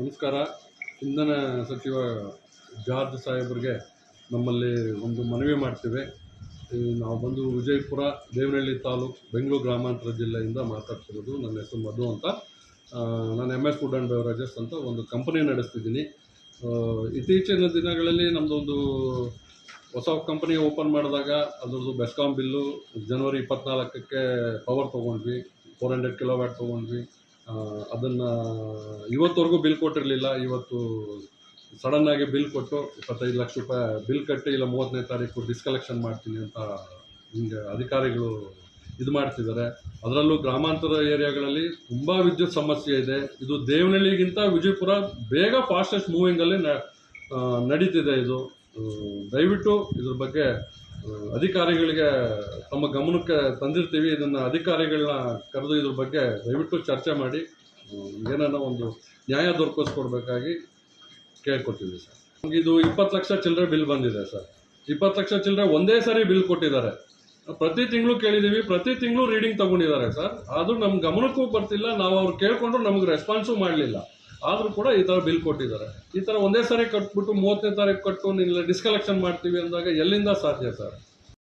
ನಮಸ್ಕಾರ. ಇಂಧನ ಸಚಿವ ಜಾರ್ಜ್ ಸಾಹೇಬ್ರಿಗೆ ನಮ್ಮಲ್ಲಿ ಒಂದು ಮನವಿ ಮಾಡ್ತೇವೆ. ನಾವು ಬಂದು ವಿಜಯಪುರ, ದೇವನಹಳ್ಳಿ ತಾಲೂಕು, ಬೆಂಗಳೂರು ಗ್ರಾಮಾಂತರ ಜಿಲ್ಲೆಯಿಂದ ಮಾತಾಡ್ತಿರೋದು. ನನ್ನ ಹೆಸರು ಮಧು ಅಂತ. ನಾನು M S food and beverages ಅಂತ ಒಂದು ಕಂಪನಿ ನಡೆಸ್ತಿದ್ದೀನಿ. ಇತ್ತೀಚಿನ ದಿನಗಳಲ್ಲಿ ನಮ್ಮದೊಂದು ಹೊಸ ಕಂಪನಿ ಓಪನ್ ಮಾಡಿದಾಗ ಅದರದ್ದು ಬೆಸ್ಕಾಮ್ ಬಿಲ್ಲು ಜನವರಿ ಇಪ್ಪತ್ನಾಲ್ಕಕ್ಕೆ ಪವರ್ ತೊಗೊಂಡ್ವಿ. ಫೋರ್ ಹಂಡ್ರೆಡ್ ಕಿಲೋ ವ್ಯಾಟ್ ತೊಗೊಂಡ್ವಿ. ಅದನ್ನು ಇವತ್ತವರೆಗೂ ಬಿಲ್ ಕೊಟ್ಟಿರಲಿಲ್ಲ. ಇವತ್ತು ಸಡನ್ನಾಗಿ ಬಿಲ್ ಕೊಟ್ಟು ಇಪ್ಪತ್ತೈದು ಲಕ್ಷ ರೂಪಾಯಿ ಬಿಲ್ ಕಟ್ಟಿ ಇಲ್ಲ ಮೂವತ್ತನೇ ತಾರೀಕು ಡಿಸ್ಕಲೆಕ್ಷನ್ ಮಾಡ್ತೀನಿ ಅಂತ ಹಿಂಗೆ ಅಧಿಕಾರಿಗಳು ಇದು ಮಾಡ್ತಿದ್ದಾರೆ. ಅದರಲ್ಲೂ ಗ್ರಾಮಾಂತರ ಏರಿಯಾಗಳಲ್ಲಿ ತುಂಬ ವಿದ್ಯುತ್ ಸಮಸ್ಯೆ ಇದೆ. ಇದು ದೇವನಹಳ್ಳಿಗಿಂತ ವಿಜಯಪುರ ಬೇಗ ಫಾಸ್ಟೆಸ್ಟ್ ಮೂವಿಂಗಲ್ಲಿ ನಡೀತಿದೆ ಇದು. ದಯವಿಟ್ಟು ಇದ್ರ ಬಗ್ಗೆ ಅಧಿಕಾರಿಗಳಿಗೆ ತಮ್ಮ ಗಮನಕ್ಕೆ ತಂದಿರ್ತೀವಿ. ಇದನ್ನು ಅಧಿಕಾರಿಗಳನ್ನ ಕರೆದು ಇದ್ರ ಬಗ್ಗೆ ದಯವಿಟ್ಟು ಚರ್ಚೆ ಮಾಡಿ ಏನಾರ ಒಂದು ನ್ಯಾಯ ದೊರಕಿಸ್ಕೊಡ್ಬೇಕಾಗಿ ಕೇಳ್ಕೊತೀವಿ ಸರ್. ಇದು ಇಪ್ಪತ್ತು ಲಕ್ಷ ಚಿಲ್ಲರೆ ಬಿಲ್ ಬಂದಿದೆ ಸರ್. ಇಪ್ಪತ್ತು ಲಕ್ಷ ಚಿಲ್ಲರೆ ಒಂದೇ ಸಾರಿ ಬಿಲ್ ಕೊಟ್ಟಿದ್ದಾರೆ. ಪ್ರತಿ ತಿಂಗಳು ಕೇಳಿದ್ದೀವಿ ಪ್ರತಿ ತಿಂಗಳು ರೀಡಿಂಗ್ ತಗೊಂಡಿದ್ದಾರೆ ಸರ್. ಆದರೂ ನಮ್ಮ ಗಮನಕ್ಕೂ ಬರ್ತಿಲ್ಲ. ನಾವು ಅವ್ರು ಕೇಳಿಕೊಂಡ್ರು ನಮಗೆ ರೆಸ್ಪಾನ್ಸು ಮಾಡಲಿಲ್ಲ. ಆದರೂ ಕೂಡ ಈ ಥರ ಬಿಲ್ ಕೊಟ್ಟಿದ್ದಾರೆ. ಈ ಥರ ಒಂದೇ ಸಾರಿ ಕಟ್ಬಿಟ್ಟು ಮೂವತ್ತನೇ ತಾರೀಕು ಕಟ್ಟು ನಿಲ್ಲ ಡಿಸ್ಕಲೆಕ್ಷನ್ ಮಾಡ್ತೀವಿ ಅಂದಾಗ ಎಲ್ಲಿಂದ ಸಾಧ್ಯ ಸರ್?